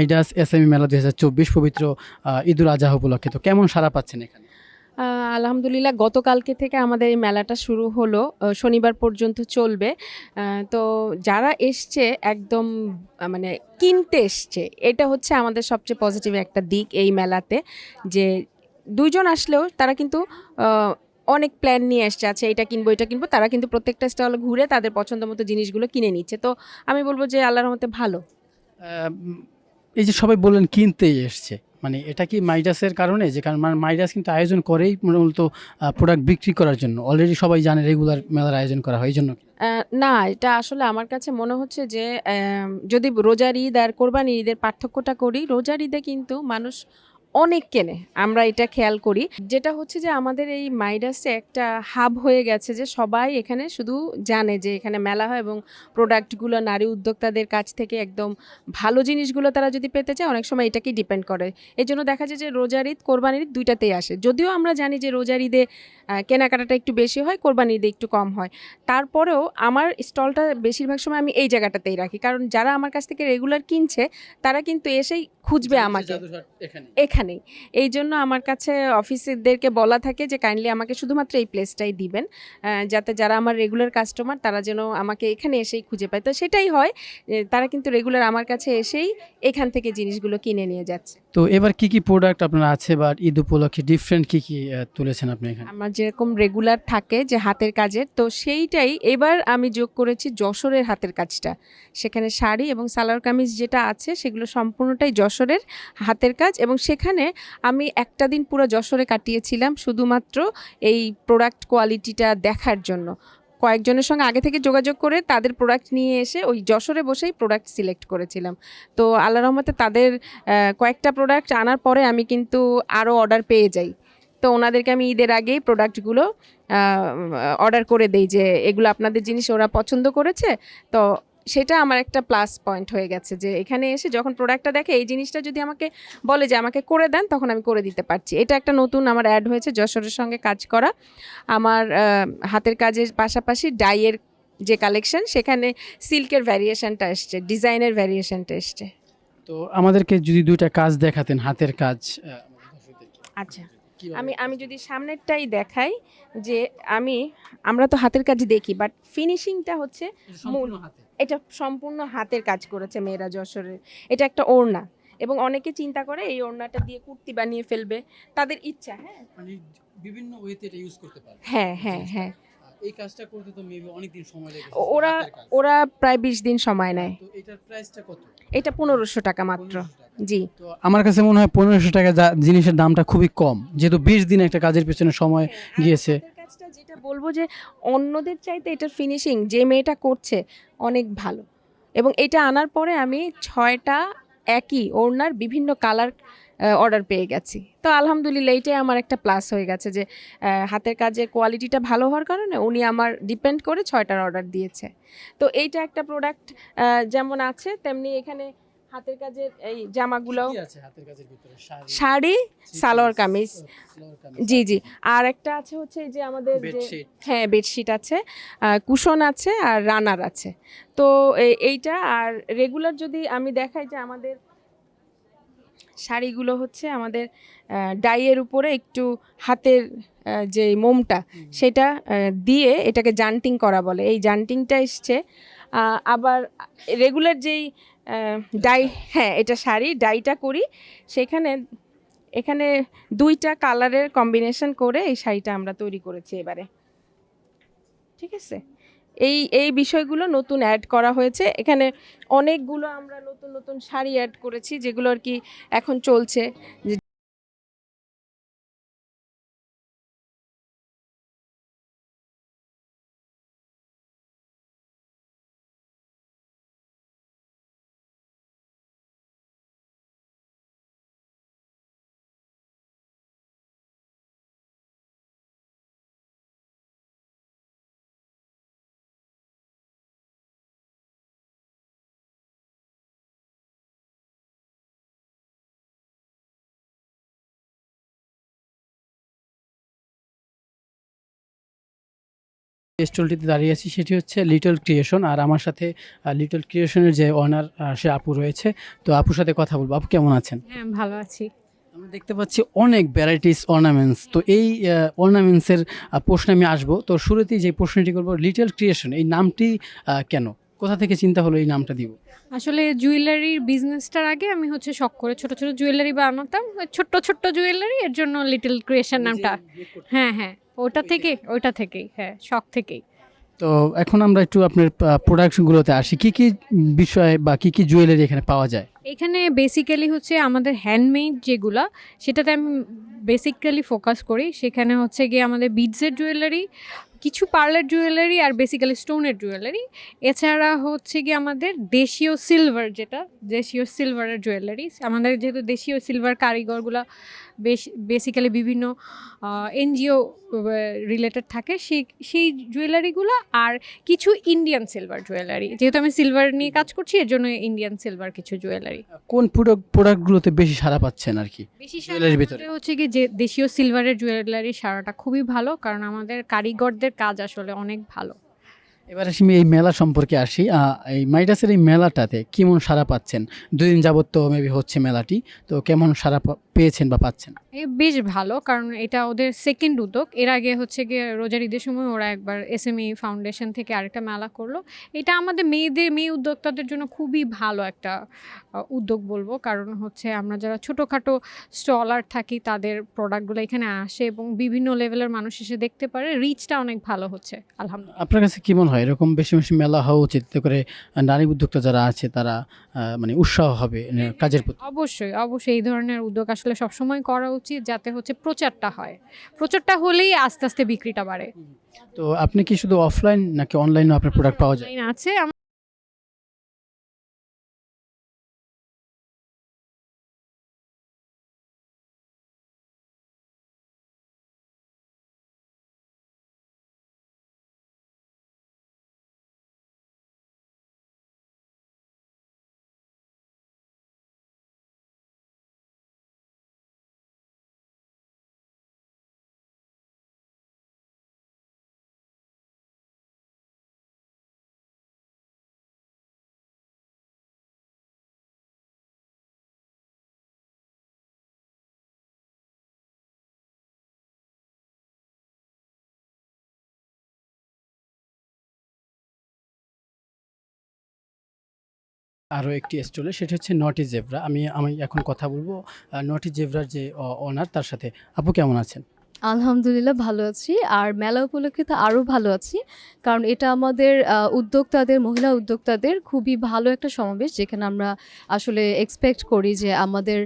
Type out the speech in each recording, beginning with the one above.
Midas SME মেলা দুই হাজার চব্বিশ পবিত্র ঈদুল আজহা উপলক্ষে। তো কেমন সারা পাচ্ছেন এখানে? আলহামদুলিল্লাহ গতকালকে থেকে আমাদের এই মেলাটা শুরু হলো শনিবার পর্যন্ত চলবে। তো যারা এসছে একদম মানে কিনতে এসছে এটা হচ্ছে আমাদের সবচেয়ে পজিটিভ একটা দিক এই মেলাতে যে দুইজন আসলেও তারা কিন্তু অনেক প্ল্যান নিয়ে আসছে আছে এটা কিনবো এটা কিনবো তারা কিন্তু প্রত্যেকটা স্টল ঘুরে তাদের পছন্দ মতো জিনিসগুলো কিনে নিচ্ছে। তো আমি বলব যে আল্লাহর মতে ভালো। এই যে সবাই বললেন কিনতেই এসছে। মানে এটা কি মাইডাসের কারণে? যে কারণ মানে মাইডাস কিন্তু আয়োজন করেই মূলত প্রোডাক্ট বিক্রি করার জন্য। অলরেডি সবাই জানে রেগুলার মেলার আয়োজন করা হয়, এই জন্য। না, এটা আসলে আমার কাছে মনে হচ্ছে যে যদি রোজার ঈদ আর কোরবানি ঈদের পার্থক্যটা করি, রোজার ঈদে কিন্তু মানুষ অনেক কেনে, আমরা এটা খেয়াল করি। যেটা হচ্ছে যে আমাদের এই মাইডাসে একটা হাব হয়ে গেছে যে সবাই এখানে শুধু জানে যে এখানে মেলা হয় এবং প্রোডাক্টগুলো নারী উদ্যোক্তাদের কাছ থেকে একদম ভালো জিনিসগুলো তারা যদি পেতে চায়, অনেক সময় এটাকেই ডিপেন্ড করে। এই জন্য দেখা যায় যে রোজার ঈদ কোরবানির ঈদ দুইটাতেই আসে। যদিও আমরা জানি যে রোজার ঈদে কেনাকাটাটা একটু বেশি হয় কোরবানির ঈদে একটু কম হয়। তারপরেও আমার স্টলটা বেশিরভাগ সময় আমি এই জায়গাটাতেই রাখি। কারণ যারা আমার কাছ থেকে রেগুলার কিনছে তারা কিন্তু এসেই খুঁজবে আমাকে। এখানেই। এই জন্য আমার কাছে অফিসেরদেরকে বলা থাকে যে কাইন্ডলি আমাকে শুধুমাত্র এই প্লেসটাই দিবেন যাতে যারা আমার রেগুলার কাস্টমার তারা যেন আমাকে এখানে এসেই খুঁজে পায়। তো সেটাই হয় তারা কিন্তু রেগুলার আমার কাছে এসেই এখান থেকে জিনিসগুলো কিনে নিয়ে যাচ্ছে। তো এবার কি কি প্রোডাক্ট আপনার আছে বা ঈদ উপলক্ষে ডিফারেন্ট কি কি তুলেছেন আপনি এখানে? আমার যেরকম রেগুলার থাকে যে হাতের কাজের, তো সেইটাই এবার আমি যোগ করেছি যশোরের হাতের কাজটা। সেখানে শাড়ি এবং সালোয়ার কামিজ যেটা আছে সেগুলো সম্পূর্ণটাই যশোরের হাতের কাজ এবং সেখানে আমি একটা দিন পুরো যশোরে কাটিয়েছিলাম শুধুমাত্র এই প্রোডাক্ট কোয়ালিটিটা দেখার জন্য। কয়েকজনের সঙ্গে আগে থেকে যোগাযোগ করে তাদের প্রোডাক্ট নিয়ে এসে ওই যশোরে বসেই প্রোডাক্ট সিলেক্ট করেছিলাম। তো আল্লাহ রহমতে তাদের কয়েকটা প্রোডাক্ট আনার পরে আমি কিন্তু আরও অর্ডার পেয়ে যাই। তো ওনাদেরকে আমি ঈদের আগেই প্রোডাক্টগুলো অর্ডার করে দেই যে এগুলো আপনাদের জিনিস ওরা পছন্দ করেছে। তো সেটা আমার একটা প্লাস পয়েন্ট হয়ে গেছে যে এখানে এসে যখন প্রোডাক্টটা দেখে এই জিনিসটা যদি আমাকে বলে যে আমাকে করে দেন তখন আমি করে দিতে পারছি। এটা একটা নতুন আমার অ্যাড হয়েছে যশোরের সঙ্গে কাজ করা। আমার হাতের কাজের পাশাপাশি ডাইয়ের যে কালেকশন সেখানে সিল্কের ভ্যারিয়েশনটা এসছে ডিজাইনের ভ্যারিয়েশনটা এসছে। তো আমাদেরকে যদি দুইটা কাজ দেখাতেন হাতের কাজ। আচ্ছা। আমি আমি যদি সামনেরটাই দেখাই যে আমি আমরা তো হাতের কাজ দেখি বাট ফিনিশিংটা হচ্ছে এটা সম্পূর্ণ এটা সম্পূর্ণ হাতের কাজ করেছে মেয়েরা যশোরের। এটা একটা ওড়না এবং অনেকে চিন্তা করে এই ওড়নাটা দিয়ে কুর্তি বানিয়ে ফেলবে। তাদের ইচ্ছা হ্যাঁ? মানে বিভিন্ন ওয়েতে এটা ইউজ করতে পারে হ্যাঁ হ্যাঁ হ্যাঁ। এই কাজটা করতে তো মেবি অনেক দিন সময় লেগে ওরা ওরা প্রায় বিশ দিন সময় নেয়। তো এটার প্রাইসটা কত? এটা পনেরোশো টাকা মাত্র। জি। তো আমার কাছে মনে হয় পনেরোশো টাকা জিনিসের দামটা খুবই কম যেহেতু বিশ দিন একটা কাজের পেছনে সময় গিয়েছে। কাজটা যেটা বলব যে অন্যদের চাইতে এটার ফিনিশিং যে মেয়েটা করছে অনেক ভালো। এবং এটা আনার পরে আমি ছয়টা একই ওড়নার বিভিন্ন কালার অর্ডার পেয়ে গেছি। তো আলহামদুলিল্লাহ এইটাই আমার একটা প্লাস হয়ে গেছে যে হাতের কাজের কোয়ালিটিটা ভালো হওয়ার কারণে উনি আমার ডিপেন্ড করে ছয়টার অর্ডার দিয়েছে। তো এইটা একটা প্রোডাক্ট যেমন আছে তেমনি এখানে হাতের কাজের এই জামাগুলো শাড়ি। সালোয়ার কামিজ। জি জি। আর একটা আছে হচ্ছে এই যে আমাদের হ্যাঁ বেডশিট আছে কুশন আছে আর রানার আছে। তো এইটা আর রেগুলার যদি আমি দেখাই যে আমাদের শাড়িগুলো হচ্ছে আমাদের ডাইয়ের উপরে একটু হাতের যে মোমটা সেটা দিয়ে এটাকে জান্টিং করা বলে। এই জান্টিংটা এসছে। আবার রেগুলার যেই ডাই হ্যাঁ এটা শাড়ি ডাইটা করি সেখানে এখানে দুইটা কালারের কম্বিনেশন করে এই শাড়িটা আমরা তৈরি করেছি এবারে। ঠিক আছে? এই এই বিষয়গুলো নতুন অ্যাড করা হয়েছে। এখানে অনেকগুলো আমরা নতুন নতুন শাড়ি অ্যাড করেছি, যেগুলো আর কি এখন চলছে। স্টলটিতে দাঁড়িয়ে আছি সেটি হচ্ছে লিটল ক্রিয়েশন আর আমার সাথে লিটল ক্রিয়েশনের যে অনার সে আপু রয়েছে। তো আপুর সাথে কথা বলব। আপু কেমন আছেন? হ্যাঁ ভালো আছি। আমরা দেখতে পাচ্ছি অনেক ভ্যারাইটিস অর্নামেন্টস তো এই অর্নামেন্টসের প্রশ্নে আমি আসব। তো শুরুতেই যে প্রশ্নটি করব লিটল ক্রিয়েশন এই নামটি কেন? কোথা থেকে চিন্তা হলো এই নামটা দিব? আসলে জুয়েলারির বিজনেসটার আগে আমি হচ্ছে শখ করে ছোট ছোট জুয়েলারি বানাতাম। ছোট্ট ছোট্ট জুয়েলারি এর জন্য লিটল ক্রিয়েশন নামটা। হ্যাঁ হ্যাঁ। ওটা থেকে ওইটা থেকেই হ্যাঁ শখ থেকেই। তো এখন আমরা একটু আপনার প্রোডাকশনগুলোতে আসি। কি কি বিষয় বা কি কি জুয়েলারি এখানে পাওয়া যায়? এখানে বেসিক্যালি হচ্ছে আমাদের হ্যান্ডমেড যেগুলা সেটাতে আমি বেসিক্যালি ফোকাস করি। সেখানে হচ্ছে গিয়ে আমাদের বিডসের জুয়েলারি কিছু পার্লার জুয়েলারি আর বেসিক্যালি স্টোনের জুয়েলারি এছাড়া হচ্ছে গিয়ে আমাদের দেশীয় সিলভার যেটা দেশীয় সিলভারের জুয়েলারি আমাদের যেহেতু দেশীয় সিলভার কারিগরগুলো বেশ বেসিক্যালি বিভিন্ন এনজিও রিলেটেড থাকে সেই সেই জুয়েলারিগুলো আর কিছু ইন্ডিয়ান সিলভার জুয়েলারি যেহেতু আমি সিলভার নিয়ে কাজ করছি এর জন্য ইন্ডিয়ান সিলভার কিছু জুয়েলারি কোন প্রোডাক্ট প্রোডাক্টগুলোতে বেশি সাড়া পাচ্ছেন আর কি? বেশি ভিতরে? হচ্ছে কি যে দেশীয় সিলভারের জুয়েলারি সারাটা খুবই ভালো কারণ আমাদের কারিগরদের কাজ আসলে অনেক ভালো। এবার আসি আমি এই মেলা সম্পর্কে আসি। এই মাইডাসের এই মেলাটাতে কেমন সাড়া পাচ্ছেন? দুদিন যাবত তো মেবি হচ্ছে মেলাটি তো কেমন পা- পেয়েছেন বা পাচ্ছেন? এ বেশ ভালো কারণ এটা ওদের সেকেন্ড উদ্যোগ। এর আগে হচ্ছে গিয়ে রোজার ঈদের সময় ওরা একবার এসএমই ফাউন্ডেশন থেকে আরেকটা মেলা করল। এটা আমাদের মেয়েদের মেয়ে উদ্যোক্তাদের জন্য খুবই ভালো একটা উদ্যোগ বলব। কারণ হচ্ছে আমরা যারা ছোটোখাটো স্টলার থাকি তাদের প্রোডাক্টগুলো এখানে আসে এবং বিভিন্ন লেভেলের মানুষ এসে দেখতে পারে। রিচটা অনেক ভালো হচ্ছে আলহামদুলিল্লাহ। আপনার কাছে কি মনে হয়? এরকম বেশি বেশি মেলা হওয়া উচিত? এতে করে নারী উদ্যোক্তা যারা আছে তারা মানে উৎসাহ হবে কাজের প্রতি। অবশ্যই অবশ্যই এই ধরনের উদ্যোগ আসলে সবসময় করা উচিত যাতে হচ্ছে প্রচারটা হয়। প্রচারটা হলেই আস্তে আস্তে বিক্রিটা বাড়ে। তো আপনি কি শুধু অফলাইন নাকি অনলাইনে আপনার প্রোডাক্ট পাওয়া যায়? আছে। আরও একটি স্টলে সেটা হচ্ছে নটি জেব্রা আমি আমি এখন কথা বলব নটি জেব্রার যে অনার তার সাথে। আপু কেমন আছেন? আলহামদুলিল্লাহ ভালো আছি। আর মেলা উপলক্ষে তো আরও ভালো আছি, কারণ এটা আমাদের উদ্যোক্তাদের, মহিলা উদ্যোক্তাদের খুবই ভালো একটা সমাবেশ, যেখানে আমরা আসলে এক্সপেক্ট করি যে আমাদের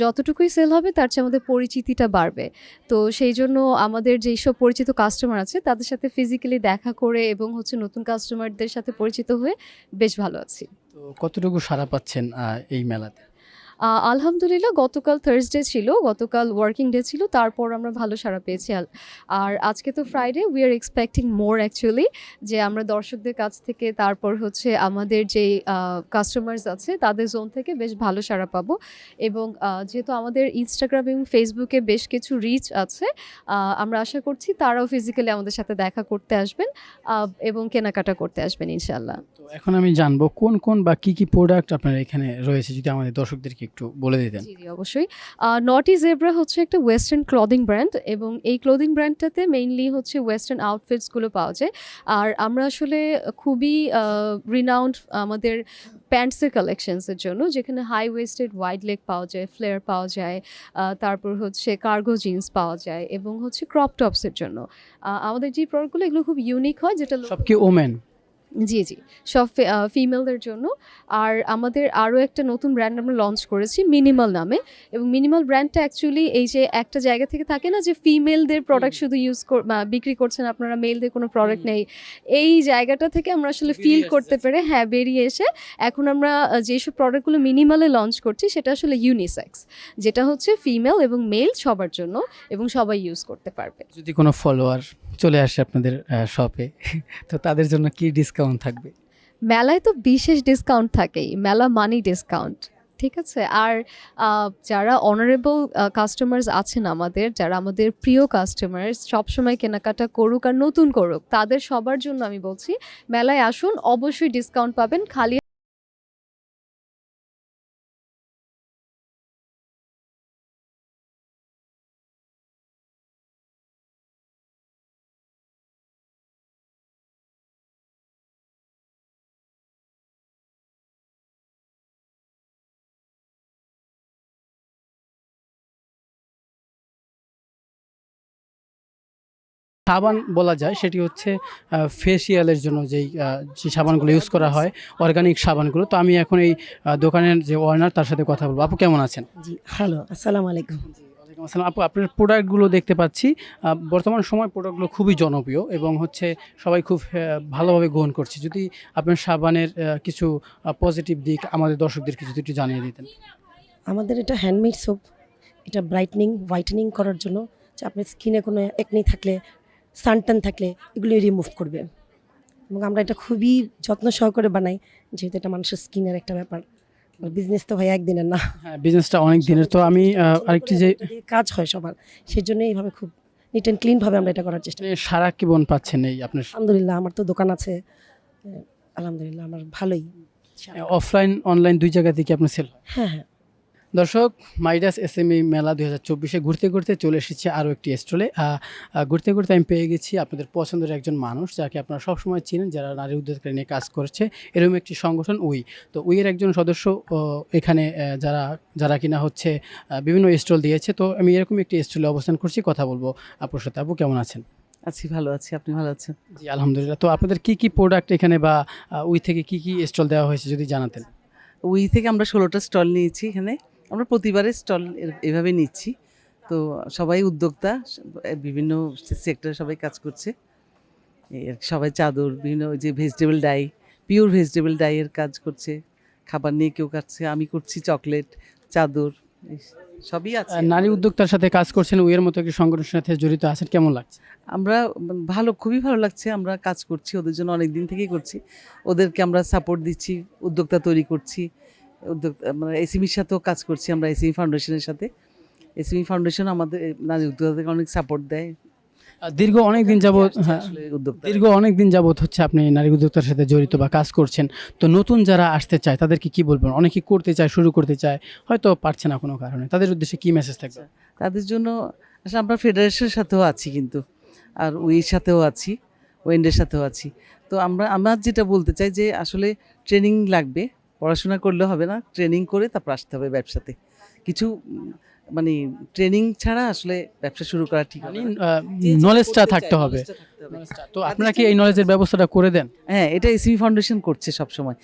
যতটুকুই সেল হবে, তার চেয়ে আমাদের পরিচিতিটা বাড়বে। তো সেই জন্য আমাদের যেই সব পরিচিত কাস্টমার আছে, তাদের সাথে ফিজিক্যালি দেখা করে এবং হচ্ছে নতুন কাস্টমারদের সাথে পরিচিত হয়ে বেশ ভালো আছি। কতটুকু সাড়া পাচ্ছেন এই মেলাতে? আলহামদুলিল্লাহ, গতকাল থার্সডে ছিল, গতকাল ওয়ার্কিং ডে ছিল, তারপর আমরা ভালো সাড়া পেয়েছি। আর আজকে তো Friday we are expecting more actually যে আমরা দর্শকদের কাছ থেকে তারপর হচ্ছে আমাদের যে কাস্টমার্স আছে, তাদের জোন থেকে বেশ ভালো সাড়া পাবো। এবং যেহেতু আমাদের ইনস্টাগ্রাম এবং ফেসবুকে বেশ কিছু রিচ আছে আমরা আশা করছি তারাও ফিজিক্যালি আমাদের সাথে দেখা করতে আসবেন এবং কেনাকাটা করতে আসবেন ইনশাল্লাহ এখন আমি জানব কোন কোন বা কি কি প্রোডাক্ট আপনার এখানে রয়েছে, যদি আমাদের দর্শকদেরকে একটু বলে দিতেন। জি অবশ্যই। নটি জেব্রা হচ্ছে একটা ওয়েস্টার্ন ক্লদিং ব্র্যান্ড এবং এই ক্লোদিং ব্র্যান্ডটাতে মেইনলি হচ্ছে ওয়েস্টার্ন আউটফিটসগুলো পাওয়া যায়। আর আমরা আসলে খুবই রিনাউন্ড আমাদের প্যান্টসের কালেকশনসের জন্য যেখানে হাই ওয়েস্টেড ওয়াইড লেগ পাওয়া যায় ফ্লেয়ার পাওয়া যায় তারপর হচ্ছে কার্গো জিন্স পাওয়া যায় এবং হচ্ছে ক্রপ টপসের জন্য। আমাদের যে প্রোডাক্টগুলো এগুলো খুব ইউনিক হয় যেটা লোক- সব কি ওমেন জি জি। সব ফিমেলদের জন্য। আর আমাদের আরও একটা নতুন ব্র্যান্ড আমরা লঞ্চ করেছি মিনিমাল নামে। এবং মিনিমাল ব্র্যান্ডটা অ্যাকচুয়ালি এই যে একটা জায়গা থেকে থাকে না যে ফিমেলদের প্রোডাক্ট শুধু ইউজ বিক্রি করছেন আপনারা মেলদের কোনো প্রোডাক্ট নেই। এই জায়গাটা থেকে আমরা আসলে ফিল করতে। পেরে হ্যাঁ বেরিয়ে এসে এখন আমরা যেসব প্রোডাক্টগুলো মিনিমালে লঞ্চ করছি সেটা আসলে ইউনিসেক্স যেটা হচ্ছে ফিমেল এবং মেল সবার জন্য এবং সবাই ইউজ করতে পারবে। যদি কোনো ফলোয়ার চলে আসে আপনাদের শপে তো তাদের জন্য কি ডিসকাউন্ট থাকবে? মেলায় তো বিশেষ ডিসকাউন্ট থাকেই। মেলা মানি ডিসকাউন্ট ঠিক আছে? আর যারা অনারেবল কাস্টমার্স আছেন আমাদের, যারা আমাদের প্রিয় কাস্টমার্স সবসময় কেনাকাটা করুক আর নতুন করুক, তাদের সবার জন্য আমি বলছি, মেলায় আসুন, অবশ্যই ডিসকাউন্ট পাবেন। খালি সাবান বলা যায় সেটি হচ্ছে ফেসিয়ালের জন্য যেই যে সাবানগুলো ইউজ করা হয় অর্গানিক সাবানগুলো। তো আমি এখন এই দোকানের যে ওনার তার সাথে কথা বলব। আপু কেমন আছেন? জি হ্যালো আসসালামু আলাইকুম। আসসালাম। আপু আপনার প্রোডাক্টগুলো দেখতে পাচ্ছি। বর্তমান সময় প্রোডাক্টগুলো খুবই জনপ্রিয় এবং হচ্ছে সবাই খুব ভালোভাবে গ্রহণ করছে। যদি আপনার সাবানের কিছু পজিটিভ দিক আমাদের দর্শকদের কিছু একটু জানিয়ে দিতেন। আমাদের এটা হ্যান্ডমেড সোপ এটা ব্রাইটনিং হোয়াইটেনিং করার জন্য। যে আপনার স্কিনে কোনো একনি থাকলে সানটান থাকলে এগুলি রিমুভ করবে। এবং আমরা এটা খুবই যত্ন সহকারে বানাই যেহেতু এটা মানুষের স্কিনের একটা ব্যাপার। বিজনেস তো হয় একদিনের না। হ্যাঁ বিজনেসটা অনেক দিনের। তো আমি আরেকটি যে কাজ হয় সবার সেই জন্য এইভাবে খুব নিট অ্যান্ড ক্লিনভাবে আমরা এটা করার চেষ্টা সারা কেমন পাচ্ছেন এই আপনার? আলহামদুলিল্লাহ আমার তো দোকান আছে। আলহামদুলিল্লাহ আমার ভালোই। অফলাইন অনলাইন দুই জায়গা থেকে আপনার সেল হ্যাঁ হ্যাঁ। দর্শক মাইডাস এস এম ই মেলা দুই হাজার চব্বিশে ঘুরতে ঘুরতে চলে এসেছে আরও একটি স্টলে। ঘুরতে ঘুরতে আমি পেয়ে গেছি আপনাদের পছন্দের একজন মানুষ যাকে আপনারা সবসময় চিনেন যারা নারী উদ্যোগকারী নিয়ে কাজ করছে। এরকম একটি সংগঠন উই। তো উইয়ের একজন সদস্য এখানে যারা যারা কিনা হচ্ছে বিভিন্ন স্টল দিয়েছে। তো আমি এরকম একটি স্টলে অবস্থান করছি কথা বলব। আপুর সাথে আপু কেমন আছেন? আছি ভালো আছি। আপনি ভালো আছেন? জি আলহামদুলিল্লাহ। তো আপনাদের কি কি প্রোডাক্ট এখানে বা উই থেকে কি কি স্টল দেওয়া হয়েছে যদি জানাতেন? উই থেকে আমরা ষোলোটা স্টল নিয়েছি এখানে। আমরা প্রতিবারে স্টল এভাবে নিচ্ছি। তো সবাই উদ্যোক্তা বিভিন্ন সেক্টরে সবাই কাজ করছে। সবাই চাদর বিভিন্ন ওই যে ভেজিটেবল ডাই পিওর ভেজিটেবল ডাইয়ের কাজ করছে। খাবার নিয়ে কেউ কাটছে আমি করছি চকলেট চাদর সবই আছে। নারী উদ্যোক্তার সাথে কাজ করছেন উইয়ের মতো একটি সংগঠনের সাথে জড়িত আছেন কেমন লাগছে? আমরা ভালো খুবই ভালো লাগছে আমরা কাজ করছি ওদের জন্য অনেক দিন থেকেই করছি। ওদেরকে আমরা সাপোর্ট দিচ্ছি উদ্যোক্তা তৈরি করছি। উদ্যোক্তা আমরা এসিমির সাথেও কাজ করছি আমরা এসিমি ফাউন্ডেশনের সাথে। এসিমি ফাউন্ডেশন আমাদের এই নারী উদ্যোক্তাকে অনেক সাপোর্ট দেয়। দীর্ঘ অনেক দিন যাবত হ্যাঁ দীর্ঘ অনেক দিন যাবৎ হচ্ছে আপনি নারী উদ্যোক্তার সাথে জড়িত বা কাজ করছেন। তো নতুন যারা আসতে চায় তাদেরকে কি বলবেন? অনেকে করতে চায় শুরু করতে চায় হয়তো পারছে না কোনো কারণে। তাদের উদ্দেশ্যে কি মেসেজ থাকবে? তাদের জন্য আসলে আমরা ফেডারেশনের সাথেও আছি কিন্তু আর উইর সাথেও আছি ওয়েন্ডের সাথেও আছি। তো আমরা আমার যেটা বলতে চাই যে আসলে ট্রেনিং লাগবে। পড়াশোনা করলে হবে না ট্রেনিং করে তারপর আসতে হবে ব্যবসাতে। কিছু মানে ট্রেনিং ছাড়া আসলে ব্যবসা শুরু করা ঠিক হবে নলেজটা থাকতে হবে। থাকতে হবে। তো আপনারা কি এই নলেজের ব্যবস্থাটা করে দেন? হ্যাঁ এটা এসিবি ফাউন্ডেশন করছে সব সময়